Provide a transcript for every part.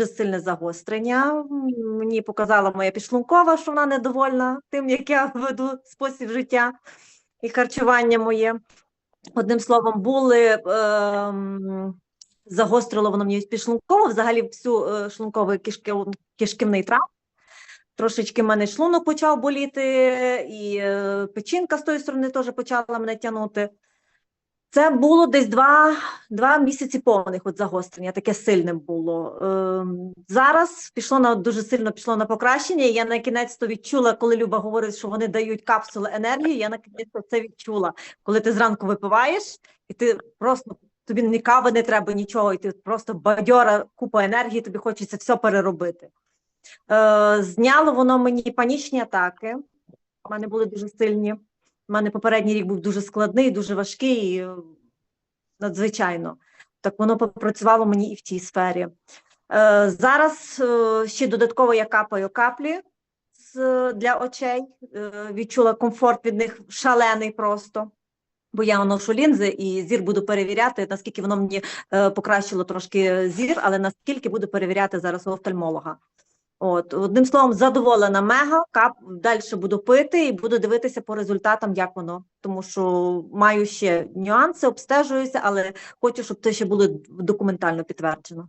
дуже сильне загострення. Мені показала моя підшлункова, що вона недовольна тим, як я веду спосіб життя і харчування моє. Одним словом, були ем, загострило воно мені підшлунково, взагалі всю е, шлунковий кишків- кишківний тракт. Трошечки в мене шлунок почав боліти, і е, печінка з тої сторони теж почала мене тягнути. Це було десь два, два місяці повних от загострення, таке сильне було. Ем, зараз пішло на дуже сильно пішло на покращення. Я на кінець то відчула, коли Люба говорить, що вони дають капсули енергії. Я на кінець це відчула. Коли ти зранку випиваєш, і ти просто тобі ні кави не треба, нічого, і ти просто бадьора, купа енергії, тобі хочеться все переробити. Е, зняло воно мені панічні атаки. У мене були дуже сильні. У мене попередній рік був дуже складний, дуже важкий, е, надзвичайно. Так воно попрацювало мені і в цій сфері. Е, зараз е, ще додатково я капаю каплі з, для очей. Е, відчула комфорт від них шалений просто. Бо я ношу лінзи і зір буду перевіряти, наскільки воно мені е, покращило трошки зір, але наскільки буду перевіряти зараз у офтальмолога. От, одним словом, задоволена мега, кап далі буду пити і буду дивитися по результатам, як воно. Тому що маю ще нюанси, обстежуюся, але хочу, щоб це ще було документально підтверджено.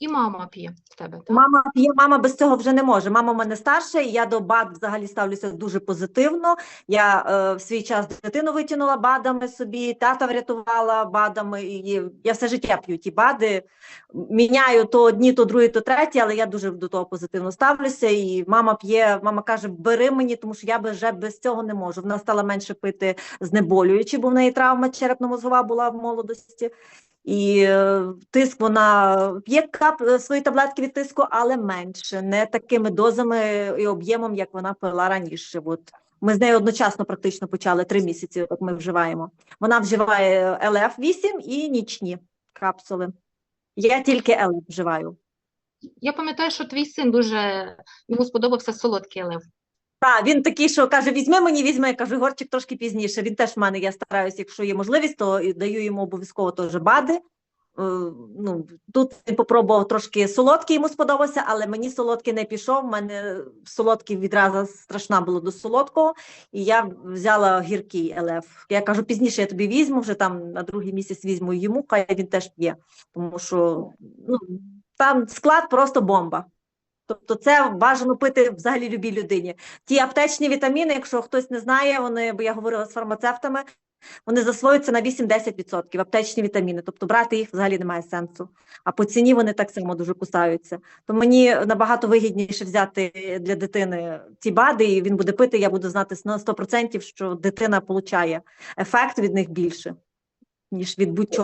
І мама п'є в тебе, так? Мама п'є, мама без цього вже не може. Мама в мене старша, і я до БАД взагалі ставлюся дуже позитивно. Я е, в свій час дитину витягнула БАДами собі, тата врятувала БАДами. І я все життя п'ю ті БАДи. Міняю то одні, то другі, то треті, але я дуже до того позитивно ставлюся. І мама п'є, мама каже: бери мені, тому що я вже без цього не можу. Вона стала менше пити знеболюючи, бо в неї травма черепно-мозгова була в молодості. І е, тиск вона п'є кап е, свої таблетки від тиску, але менше, не такими дозами і об'ємом, як вона пила раніше. От ми з нею одночасно практично почали три місяці, як ми вживаємо. Вона вживає ЛФ 8 і нічні капсули. Я тільки ЛФ вживаю. Я пам'ятаю, що твій син дуже йому сподобався солодкий лев. Так, він такий, що каже: візьми мені, візьми. Я кажу, горчик трошки пізніше. Він теж в мене, я стараюся, якщо є можливість, то даю йому обов'язково теж бади. Е, Ну, тут він попробував трошки солодкий, йому сподобався, але мені солодкий не пішов. У мене солодкий відразу страшна було до солодкого, і я взяла гіркий ЛФ. Я кажу, пізніше я тобі візьму, вже там на другий місяць візьму йому, хай він теж п'є. Тому що ну, там склад просто бомба. Тобто це бажано пити взагалі любій людині. Ті аптечні вітаміни, якщо хтось не знає, вони, бо я говорила з фармацевтами, вони засвоюються на 8-10% аптечні вітаміни. Тобто брати їх взагалі немає сенсу. А по ціні вони так само дуже кусаються. То мені набагато вигідніше взяти для дитини ці бади, і він буде пити. Я буду знати на 100%, що дитина отримує ефект від них більше, ніж від будь-чого.